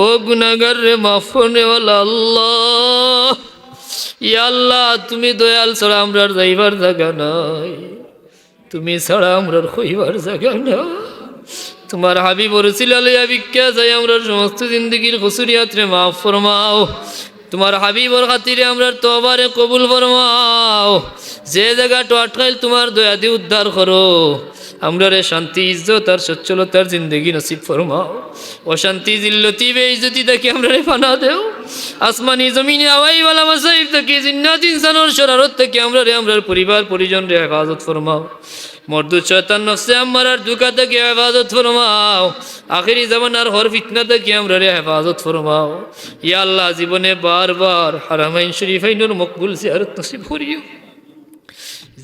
ও গুনাগার রে, মাফ আল্লাহ। তুমি দয়াল ছাড়া আমরার যাইবার জায়গা নাই। তুমি ছাড়া আমরার হইবার জায়গা না তোমার হাবিবর সিলালিয়া ভিক্ষা যাই আমরার সমস্ত জিন্দগির খুসুরিয়াতরে মাফ ফরমাও। তোমার হাবিবর খাতিরে আমরার তবারে কবুল ফরমাও। যে জায়গাটা আটকাইল তোমার দয়া দিয়ে উদ্ধার করো। আমরারে শান্তি, ইজ্জত আর সচ্ছলতার জিন্দগি নসিব ফরমাও। অশান্তি, জিল্লতি, বেইজ্জতি দেখে আমরারে ফানা দেও। আসমানি, জমিনে, আওয়াইওয়ালা, মাসাইব থেকে জিন্নাত ইনসানোর শরারত থেকে আমরারে, আমরার পরিবার পরিজন রে হেফাজত ফরমাও। মর্দু শয়তান নফসে আমার আর দুকা থেকে হেফাজত ফরমাও। আখেরি জামানার হর ফিতনা থেকে আমরা রে হেফাজত ফরমাও। ইয়া আল্লাহ, জীবনে বারবার হারামাইন শরীফাইনুর মকবুল জিয়ারত নসিব করিও।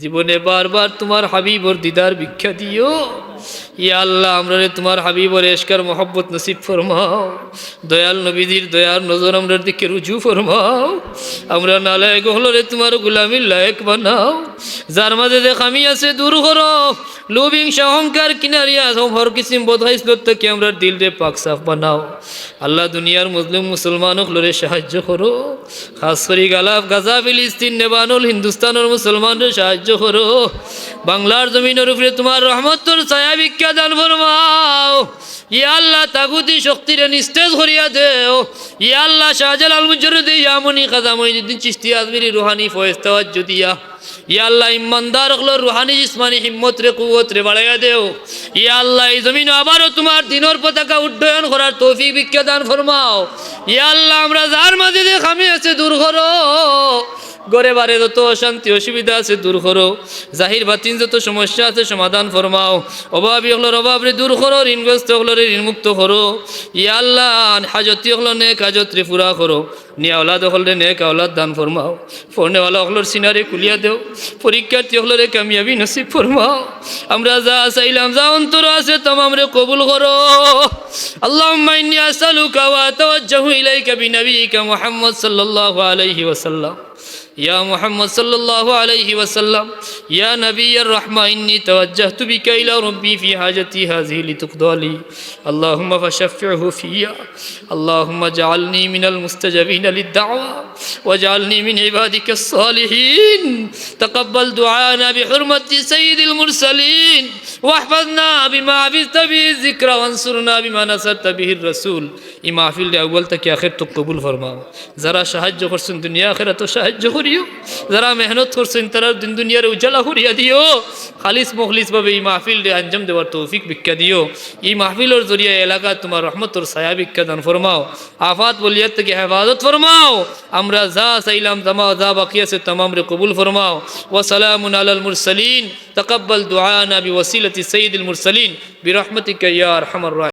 জীবনে বারবার তোমার হাবিবর দিদার ভিক্ষা দিও। ইয়া আল্লাহ, আমরা তোমার হাবিবর নসিব ফরমাও। দয়াল নবীজির দয়ার নজর আমরা দিকে রুজু ফরমাও। আমরা রে তোমার লায়ক বানাও। যার মাঝে যে খামি আছে, দূর অহংকার কিনারিয়া হর কিসিম আমরা দিল রে পাক সাফ বানাও। আল্লাহ দুনিয়ার মুসলিম মুসলমান হলরে সাহায্য করো। খাস করি গালাফ, গাজা, ফিলিস্তিন, নেবানুল, হিন্দুস্তানের মুসলমানরে সাহায্য করো। বাংলার জমিনের উপরে তোমার রহমতর ছায়া ভিক্ষা দান ফরমাও। ইয়া তাগুতি শক্তিরে নিস্তেজ করিয়া দেও। ইয়া আল্লাহ শাহজালাল মুজরুদ্দি ইয়ামনি কাজা চিশতি আজমিরি রুহানি ফয়েস্তাওয়াজ যদিয়া ইয়া ইমানদার হলো রুহানি জিসমানি হিম্মত রে কুয়ত রে বাড়াইয়া দেও। ইয়া এই জমিন আবারও তোমার দিনের পতাকা উড্ডয়ন করার তৌফিক ভিক্ষা দান ফরমাও। ইয়া আমরা যার মাঝে যে খামি আছে দূর করো গড়ে বারে যত অশান্তি, অসুবিধা আছে, দূর করো। জাহির বাতিন যত সমস্যা আছে, সমাধান ফরমাও। অভাবী হলোর অভাবরে দূর করো, ঋণগ্রস্ত হলোরে ঋণমুক্ত করো। ইয়া আল্লাহ, হাজতি হলো নেক হাজতরে পুরা করো। নিয়া ওলাদ হলরে নেক আওলাদ দান ফরমাও। ফোনেওয়ালা হলোর সিনারে কুলিয়া দেও। পরীক্ষার্থী হলরে কামিয়াবি নসিব ফরমাও। আমরা যা চাইলাম, যা অন্তর আছে তমামরে কবুল করো। আল্লাহুম্মা ইন্নী আসআলুকা ওয়া আতাওয়াজ্জাহু ইলাইকা বিনাবিয়িকা মুহাম্মদ সাল্লাল্লাহু আলাইহি ওয়াসাল্লাম। يا محمد صلى الله عليه وسلم يا نبي الرحمة إني توجهت بك إلى ربي في حاجتي هذه لتقضى لي. اللهم فشفعه فيا. اللهم اجعلني من المستجابين للدعوة. واجعلني من عبادك الصالحين. تقبل دعانا بحرمة سيد المرسلين. واحفظنا بما حفظت به الذكر وانصرنا بما نصرت به الرسول এই মাহফিল আউ্বাল থেকে আখের তো কবুল ফরমাও যারা সাহায্য করছেন দুনিয়া আখেরা তো সাহায্য করিও যারা মেহনত করছেন তারা দিন দুনিয়ার উজ্জ্বলা করিয়া দিও খালিস মখলিস ভাবে এই মাহফিল আঞ্জাম দেওয়ার তৌফিক ভিক্ষা দিও এই মাহফিলের জরিয়া এলাকা তোমার রহমতর ছায়া ভিক্ষা দান ফরমাও আফাত বলিয়াত থেকে হেফাজত ফরমাও আমরা যা চাইলাম জামা যা বাকি আছে তমাম রে কবুল ফরমাও ওয়াসালামুন আলাল মুরসালিন تقبل دعانا بوسيلة سيد المرسلين برحمتك يا أرحم الراحمين.